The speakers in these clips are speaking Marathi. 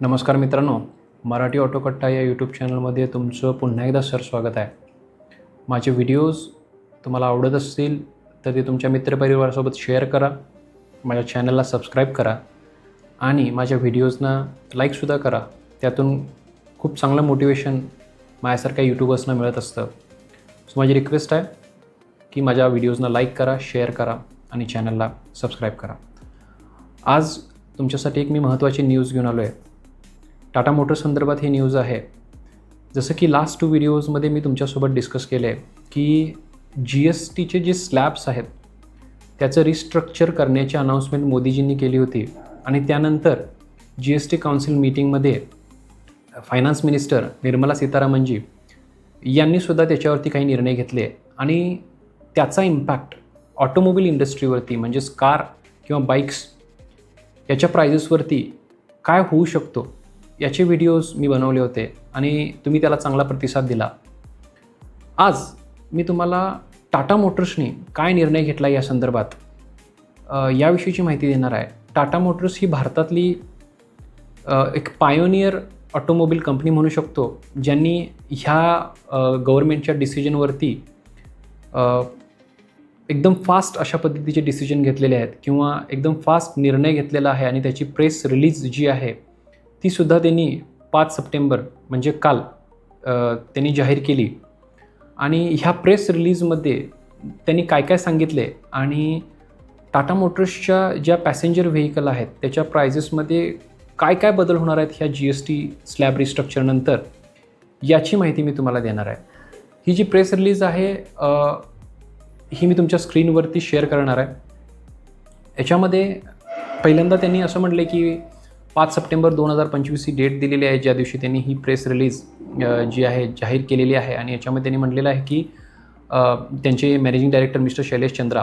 नमस्कार मित्रांनो मराठी ऑटोकट्टा या यूट्यूब चॅनलमध्ये तुमचं पुन्हा एकदा सर स्वागत आहे. माझे व्हिडिओज तुम्हाला आवडत असतील तर ते तुमच्या मित्रपरिवारासोबत शेअर करा माझ्या चॅनलला सबस्क्राईब करा आणि माझ्या व्हिडिओजना लाईकसुद्धा करा. त्यातून खूप चांगलं मोटिवेशन माझ्यासारख्या यूट्यूबर्सना मिळत असतं. सो माझी रिक्वेस्ट आहे की माझ्या व्हिडिओजना लाईक करा शेअर करा आणि चॅनलला सबस्क्राईब करा. आज तुमच्यासाठी एक मी महत्त्वाची न्यूज घेऊन आलो आहे टाटा मोटर संदर्भात ही न्यूज आहे. जसं की लास्ट टू व्हिडिओजमध्ये मी तुमच्यासोबत डिस्कस केलं आहे की जी एस टीचे जे स्लॅब्स आहेत त्याचं रिस्ट्रक्चर करण्याची अनाऊन्समेंट मोदीजींनी केली होती. आणि त्यानंतर जी एस टी काउन्सिल मीटिंगमध्ये फायनान्स मिनिस्टर निर्मला सीतारामनजी यांनीसुद्धा त्याच्यावरती काही निर्णय घेतले. आणि त्याचा इम्पॅक्ट ऑटोमोबाईल इंडस्ट्रीवरती म्हणजेच कार किंवा बाईक्स याच्या प्राइजेसवरती काय होऊ शकतो? याचे व्हिडिओज मी बनवले होते आणि तुम्ही त्याला चांगला प्रतिसाद दिला. आज मी तुम्हाला टाटा मोटर्सनी काय निर्णय घेतला या संदर्भात? याविषयीची माहिती देणार आहे. टाटा मोटर्स ही भारतातली एक पायोनियर ऑटोमोबाईल कंपनी म्हणू शकतो ज्यांनी ह्या गव्हर्मेंटच्या डिसिजनवरती एकदम फास्ट अशा पद्धतीचे डिसिजन घेतलेले आहेत किंवा एकदम फास्ट निर्णय घेतलेला आहे आणि त्याची प्रेस रिलीज जी आहे तीसुद्धा त्यांनी पाच सप्टेंबर म्हणजे काल त्यांनी जाहीर केली. आणि ह्या प्रेस रिलीजमध्ये त्यांनी काय काय सांगितले आणि टाटा मोटर्सच्या ज्या पॅसेंजर व्हेकल आहेत त्याच्या प्रायझेसमध्ये काय काय बदल होणार आहेत ह्या जी एस टी स्लॅब रिस्ट्रक्चरनंतर याची माहिती मी तुम्हाला देणार आहे. ही जी प्रेस रिलीज आहे ही मी तुमच्या स्क्रीनवरती शेअर करणार आहे. याच्यामध्ये पहिल्यांदा त्यांनी असं म्हटलं की पाच सप्टेंबर दोन हजार पंचवीस ही डेट दिलेली आहे ज्या दिवशी त्यांनी ही प्रेस रिलीज जी आहे जाहीर केलेली आहे. आणि याच्यामध्ये त्यांनी म्हटलेलं आहे की त्यांचे managing director mister Shailesh Chandra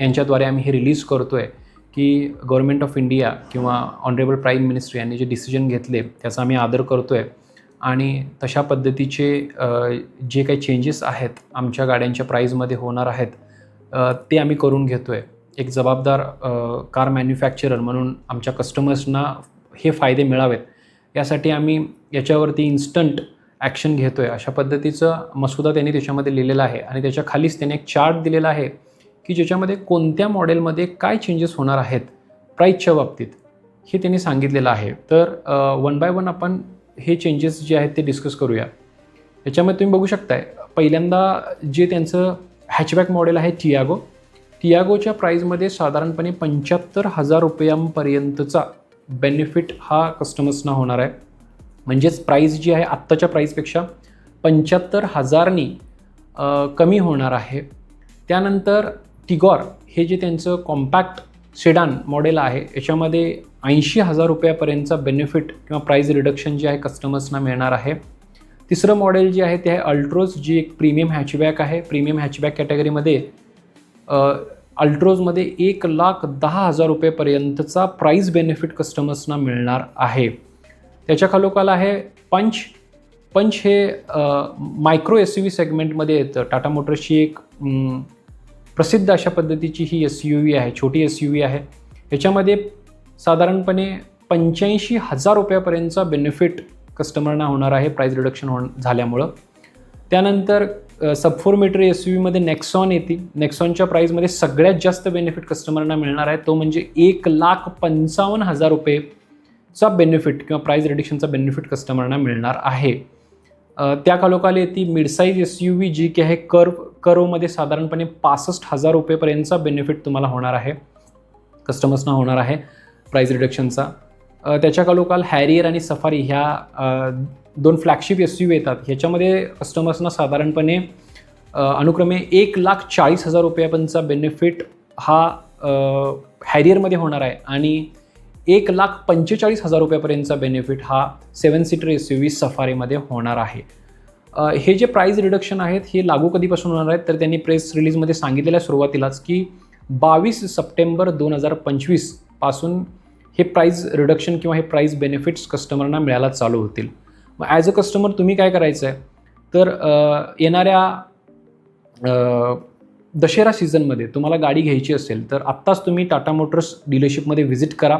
यांच्याद्वारे आम्ही हे रिलीज करतो आहे की गव्हर्मेंट ऑफ इंडिया किंवा ऑनरेबल प्राईम मिनिस्टर यांनी जे डिसिजन घेतले त्याचा आम्ही आदर करतो आहे आणि तशा पद्धतीचे जे काही चेंजेस आहेत आमच्या गाड्यांच्या प्राईजमध्ये होणार आहेत ते आम्ही करून घेतो आहे एक जबाबदार कार मॅन्युफॅक्चरर म्हणून आमच्या कस्टमर्सना हे फायदे मिळावेत. यासाठी आम्ही याच्यावरती इन्स्टंट ॲक्शन घेतो आहे अशा पद्धतीचं मसुदा त्यांनी त्याच्यामध्ये लिहिलेला आहे. आणि त्याच्या खालीच त्याने एक चार्ट दिलेला आहे की ज्याच्यामध्ये कोणत्या मॉडेलमध्ये काय चेंजेस होणार आहेत प्राईजच्या बाबतीत हे त्यांनी सांगितलेलं आहे. तर वन बाय वन आपण हे चेंजेस जे आहेत ते डिस्कस करूया. याच्यामध्ये तुम्ही बघू शकताय पहिल्यांदा जे त्यांचं हॅचबॅक मॉडेल आहे टियागो टियागोच्या प्राईजमध्ये साधारणपणे पंच्याहत्तर हजार रुपयांपर्यंतचा बेनिफिट हा कस्टमर्सना होणार आहे. म्हणजेच प्राईज जी आहे आत्ताच्या प्राईजपेक्षा पंच्याहत्तर हजारनी कमी होणार आहे. त्यानंतर टिगॉर हे जे त्यांचं कॉम्पॅक्ट सेडान मॉडेल आहे याच्यामध्ये ऐंशी हजार रुपयापर्यंतचा बेनिफिट किंवा प्राईज रिडक्शन जे आहे कस्टमर्सना मिळणार आहे. तिसरं मॉडेल जे आहे ते आहे अल्ट्रोज जी एक प्रीमियम हॅचबॅक आहे. प्रीमियम हॅचबॅक कॅटेगरीमध्ये अल्ट्रोजमध्ये एक लाख दहा हजार रुपयेपर्यंतचा प्राईज बेनिफिट कस्टमर्सना मिळणार आहे. त्याच्या खालोखाल आहे पंच. पंच हे मायक्रो एस यू व्ही सेगमेंटमध्ये येतं. टाटा मोटर्सची एक प्रसिद्ध अशा पद्धतीची ही एस यू व्ही आहे छोटी एस यू व्ही आहे. याच्यामध्ये साधारणपणे पंच्याऐंशी हजार रुपयापर्यंतचा बेनिफिट कस्टमरना होणार आहे प्राईस रिडक्शन हो झाल्यामुळं. त्यानंतर sub four metre S U व्हीमध्ये नेक्सॉन येतील नेक्सॉनच्या प्राईजमध्ये सगळ्यात जास्त बेनिफिट कस्टमरना मिळणार आहे. तो म्हणजे एक लाख पंचावन्न हजार रुपयेचा बेनिफिट किंवा प्राईज रिडक्शनचा बेनिफिट कस्टमरना मिळणार आहे. त्या खालोखाली येते मिडसाईज एस यू व्ही जी की आहे कर्व कर्वमध्ये साधारणपणे पासष्ट हजार रुपयेपर्यंतचा बेनिफिट तुम्हाला होणार आहे. कस्टमर्सना होणार आहे प्राईज रिडक्शनचा त्याच्या खालोखाल हॅरियर आणि सफारी ह्या दोन फ्लॅगशिप एस यू येतात. ह्याच्यामध्ये कस्टमर्सना साधारणपणे अनुक्रमे एक लाख चाळीस हजार रुपयापर्यंतचा बेनिफिट हा हॅरियरमध्ये होणार आहे. आणि एक लाख पंचेचाळीस हजार रुपयापर्यंतचा बेनिफिट हा seven seater S U V सफारीमध्ये होणार आहे. हे जे प्राईज रिडक्शन आहेत हे लागू कधीपासून होणार आहेत? तर त्यांनी प्रेस रिलीजमध्ये सांगितलेल्या सुरुवातीलाच की बावीस सप्टेंबर दोन हजार पंचवीसपासून हे प्राईज रिडक्शन किंवा हे प्राईज बेनिफिट्स कस्टमरना मिळायला चालू होतील. मग ॲज अ कस्टमर तुम्ही काय करायचं आहे तर येणाऱ्या दशेरा सीझनमध्ये तुम्हाला गाडी घ्यायची असेल तर आत्ताच तुम्ही टाटा मोटर्स डीलरशिपमध्ये व्हिजिट करा.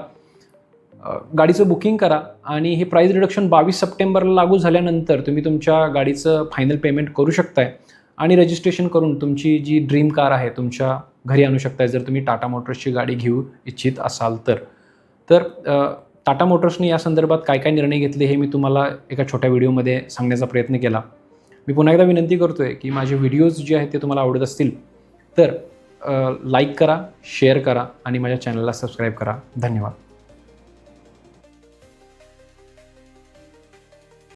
गाडीचं बुकिंग करा आणि हे प्राईस रिडक्शन बावीस सप्टेंबरला लागू झाल्यानंतर तुम्ही तुमच्या गाडीचं फायनल पेमेंट करू शकताय आणि रजिस्ट्रेशन करून तुमची जी ड्रीम कार आहे तुमच्या घरी आणू शकताय जर तुम्ही टाटा मोटर्सची गाडी घेऊ इच्छित असाल तर. तर टाटा मोटर्सने या संदर्भात काय काय निर्णय घेतले हे मी तुम्हाला एका छोट्या व्हिडिओमध्ये सांगण्याचा प्रयत्न केला. मी पुन्हा एकदा विनंती करतो आहे की माझे व्हिडिओज जे आहेत ते तुम्हाला आवडत असतील तर लाईक करा शेअर करा आणि माझ्या चॅनलला सबस्क्राईब करा. धन्यवाद.